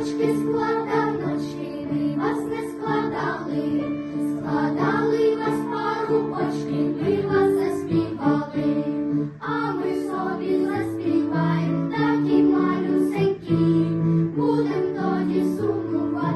Листочки складав ночі, ми вас не складали, складали вас пару очки, ми вас заспівали, а ми собі заспіваємо, так такі малюсенькі, будем тоді сумувати.